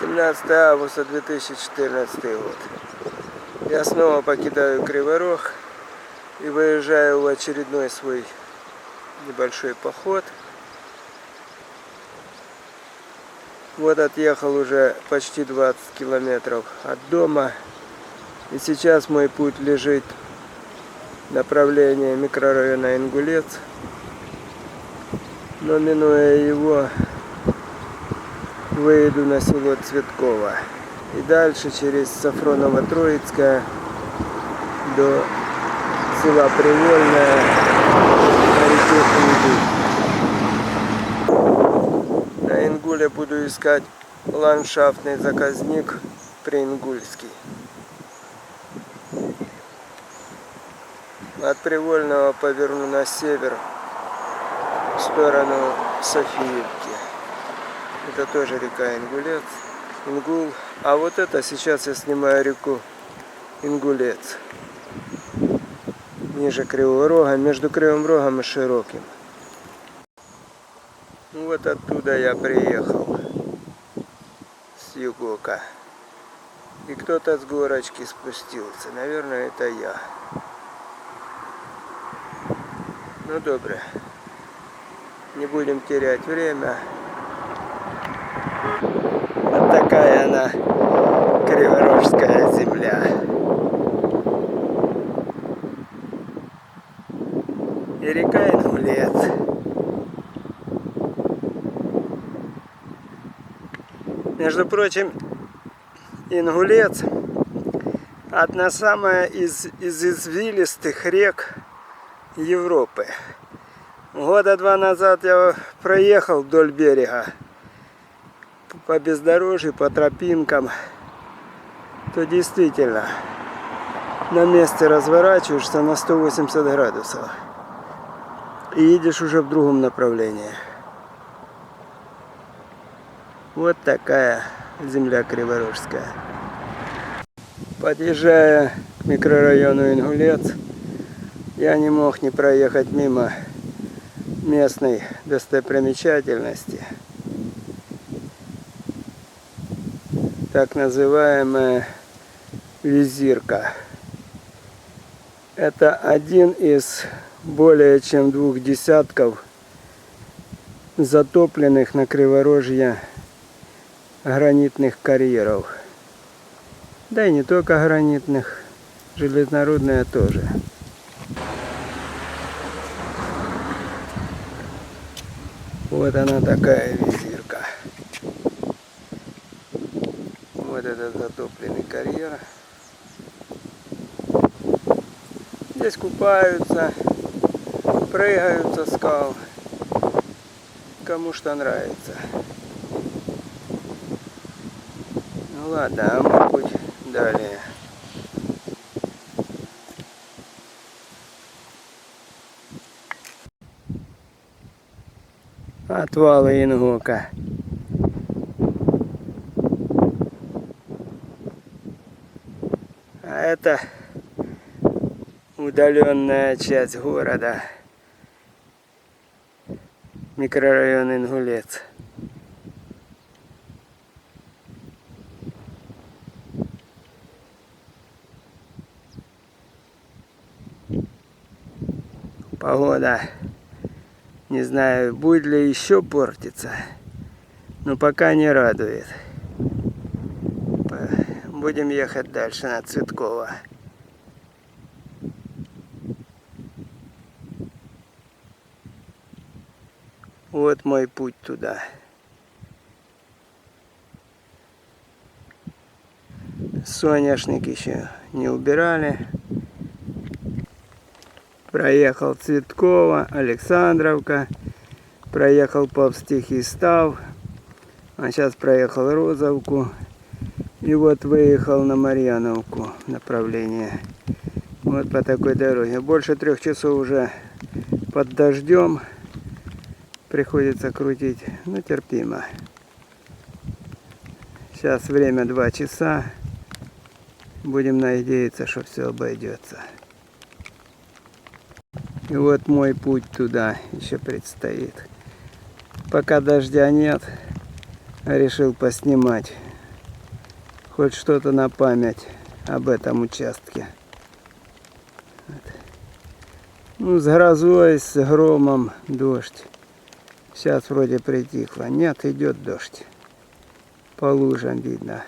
17 августа 2014 год. Я снова покидаю Криворог и выезжаю в очередной свой небольшой поход. Вот отъехал уже почти 20 километров от дома. И сейчас мой путь лежит в направлении микрорайона Ингулец. Но минуя его, выйду на село Цветково. И дальше через Сафроново-Троицкое до села Привольное на реке Ингуль. На Ингуле буду искать ландшафтный заказник Приингульский. От Привольного поверну на север в сторону Софиевки. Это тоже река Ингулец. Ингул. А вот это сейчас я снимаю реку Ингулец. Ниже Кривого Рога, между Кривым Рогом и Широким. Ну вот оттуда я приехал. С Югока. И кто-то с горочки спустился. Наверное, это я. Ну добре. Не будем терять время. Такая она Криворожская земля. И река Ингулец. Между прочим, Ингулец одна самая из, из извилистых рек Европы. Года два назад я проехал вдоль берега по бездорожью, по тропинкам, то действительно на месте разворачиваешься на 180 градусов и едешь уже в другом направлении. Вот такая земля Криворожская. Подъезжая к микрорайону Ингулец, я не мог не проехать мимо местной достопримечательности. Так называемая визирка. Это один из более чем двух десятков затопленных на Криворожье гранитных карьеров. Да и не только гранитных, железнорудные тоже. Вот она такая визирка. Вот этот затопленный карьер. Здесь купаются, прыгают со скал. Кому что нравится. Ну ладно, а мы путь далее. Отвалы Ингока. А это удаленная часть города. Микрорайон Ингулец. Погода. Не знаю, будет ли еще портиться. Но пока не радует. По- Будем ехать дальше на Цветково. Вот мой путь туда. Соняшник еще не убирали. Проехал Цветково, Александровка. Проехал Повстихий став. А сейчас проехал Розовку. И вот выехал на Марьяновку направление. Вот по такой дороге. Больше трех часов уже под дождем. Приходится крутить. Ну, терпимо. Сейчас время 2 часа. Будем надеяться, что все обойдется. И вот мой путь туда еще предстоит. Пока дождя нет, решил поснимать Хоть что-то на память об этом участке. Ну, с грозой, с громом дождь. Сейчас вроде притихло. Нет, идет дождь. По лужам видно.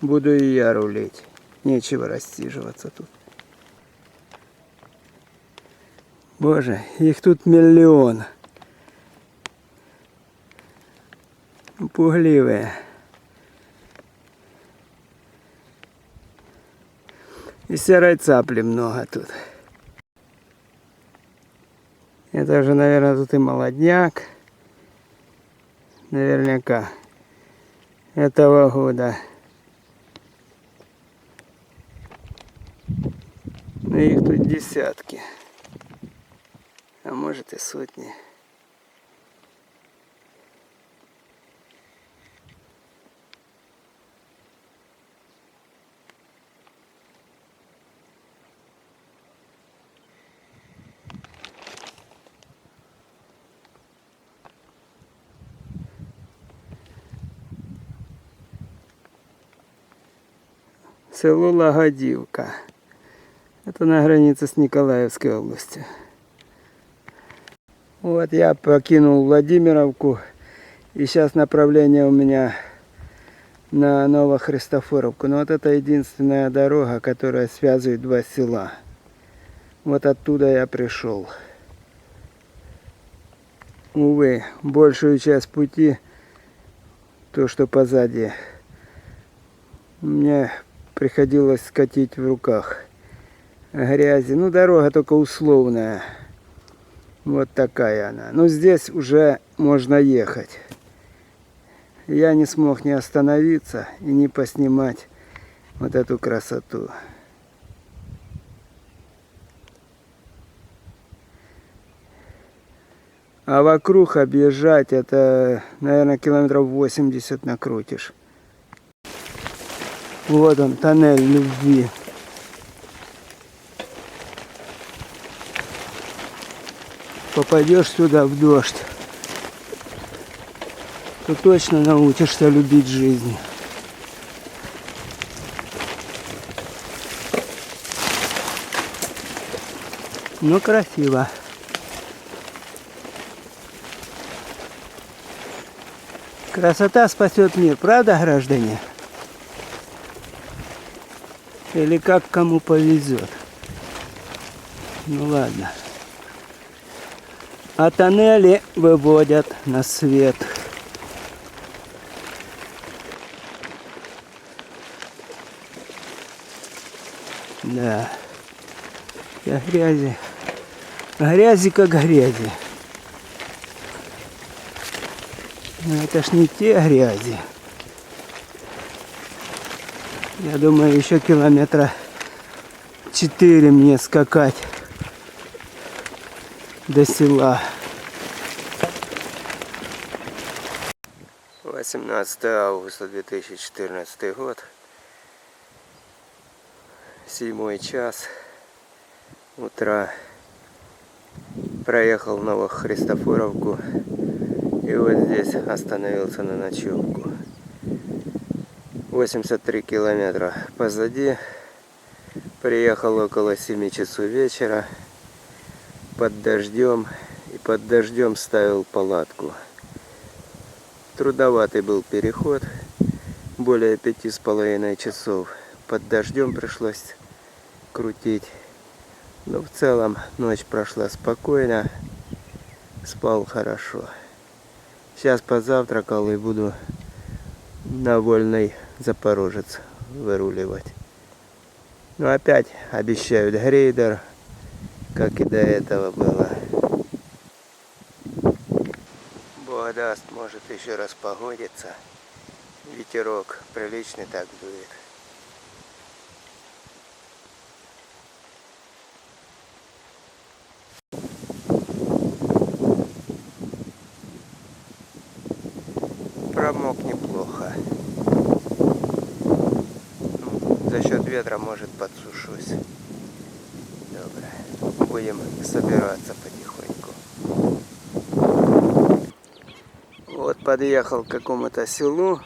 Буду и я рулить. Нечего рассиживаться тут. Боже, их тут миллион. Пугливые. И серой цапли много тут. Это же, наверное, тут и молодняк. Наверняка. Этого года. Но их тут десятки. А может и сотни. Село Лагодивка. Это на границе с Николаевской областью. Вот я покинул Владимировку. И сейчас направление у меня на Новохристофоровку. Но вот это единственная дорога, которая связывает два села. Вот оттуда я пришел. Увы, большую часть пути, то, что позади, мне приходилось скатить в руках грязи. Ну, дорога только условная. Вот такая она. Но здесь уже можно ехать. Я не смог не остановиться и не поснимать вот эту красоту. А вокруг объезжать это, наверное, километров 80 накрутишь. Вот он, тоннель любви. Попадешь сюда в дождь, то точно научишься любить жизнь. Ну, красиво. Красота спасет мир, правда, граждане? Или как кому повезет. Ну ладно. А тоннели выводят на свет. Да. Я грязи. Грязи как грязи. Но это ж не те грязи. Я думаю, еще километра 4 мне скакать до села. 18 августа 2014 год. Седьмой час утра. Проехал Новохристофоровку и вот здесь остановился на ночевку. 83 километра позади. Приехал около 7 часов вечера под дождем и под дождем ставил палатку. Трудоватый был переход, более пяти с половиной часов. Под дождем пришлось крутить. Но в целом ночь прошла спокойно, спал хорошо. Сейчас позавтракал и буду на вольной Запорожец выруливать. Но опять обещают грейдер, как и до этого было. Бог даст, может еще раз погодится. Ветерок приличный так дует. Промок неплохо. за счет ветра может подсушусь. Будем собираться потихоньку. подъехал к какому-то селу,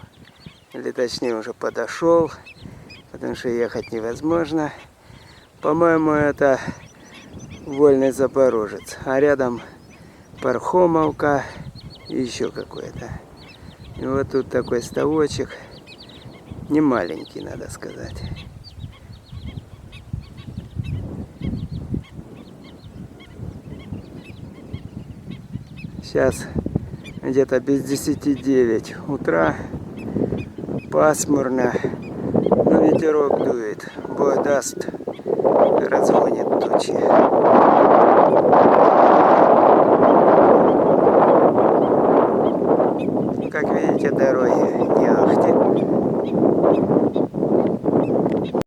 или точнее уже подошел, потому что ехать невозможно. По-моему, это Вольный Запорожец, а рядом Пархомовка и еще какой-то. И вот тут такой ставочек, не маленький, надо сказать. Сейчас где-то без 10 9 утра. Пасмурно. Но ветерок дует. Бог даст. Разгонит тучи. Как видите, дороги не ахти.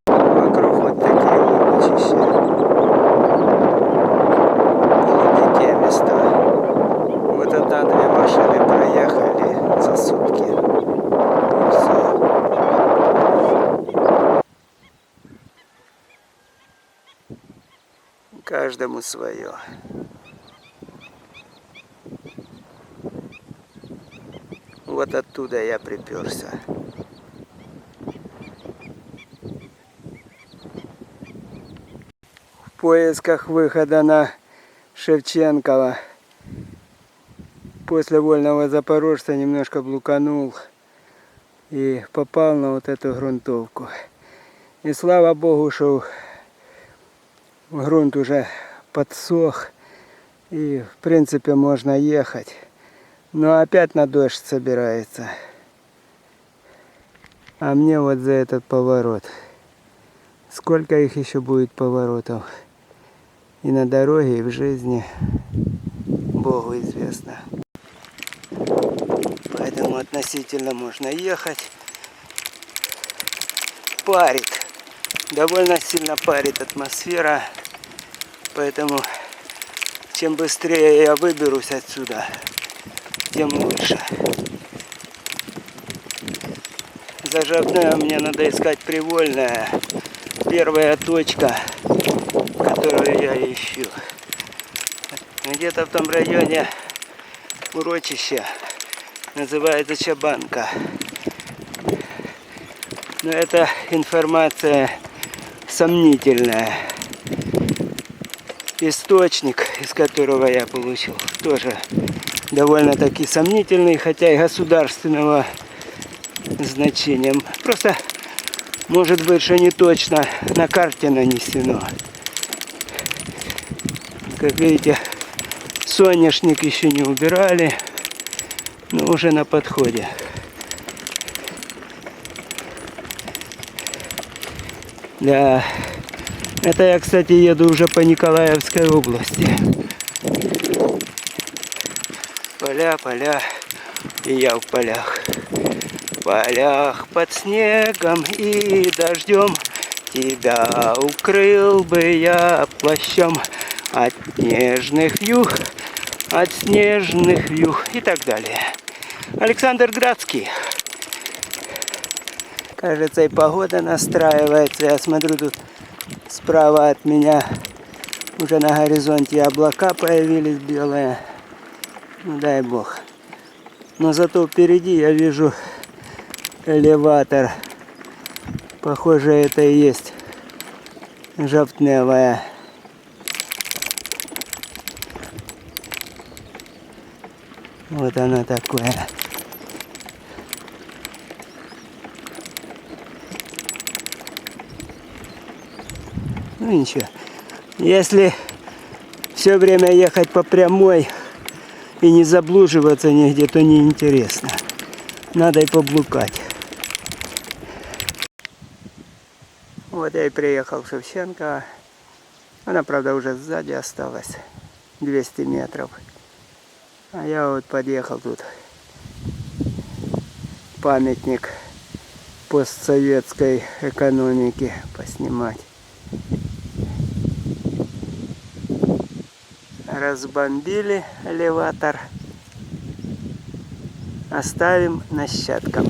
Вокруг вот такие облачища. Полудикие места. Вот это две машины проехали за сутки. И все. Каждому свое. Вот оттуда я приперся. В поисках выхода на Шевченкова после вольного запорожца немножко блуканул и попал на вот эту грунтовку. И слава богу, что грунт уже подсох и в принципе можно ехать. Но опять на дождь собирается. А мне вот за этот поворот. Сколько их еще будет поворотов? И на дороге, и в жизни. Богу известно. Поэтому относительно можно ехать. Парит. Довольно сильно парит атмосфера. Поэтому чем быстрее я выберусь отсюда, тем лучше. За Жабнео мне надо искать привольная. Первая точка, которую я ищу. Где-то в том районе урочища называется Чабанка. Но это информация сомнительная. Источник, из которого я получил, тоже довольно-таки сомнительный, хотя и государственного значения. Просто может быть, что не точно на карте нанесено. Как видите, соняшник еще не убирали, но уже на подходе. Да, это я, кстати, еду уже по Николаевской области. Поля, поля, и я в полях. В полях под снегом и дождем Тебя укрыл бы я плащом От нежных вьюг, от снежных вьюг и так далее. Александр Градский. Кажется, и погода настраивается. Я смотрю, тут справа от меня уже на горизонте облака появились белые. Ну дай бог. Но зато впереди я вижу элеватор. Похоже, это и есть жовтневая. Вот оно такое. Ну ничего. Если все время ехать по прямой и не заблуживаться нигде, то неинтересно. Надо и поблукать. Вот я и приехал в Шевченко. Она, правда, уже сзади осталась. 200 метров. А я вот подъехал тут. Памятник постсоветской экономики поснимать. Разбомбили элеватор. Оставим нащадкам.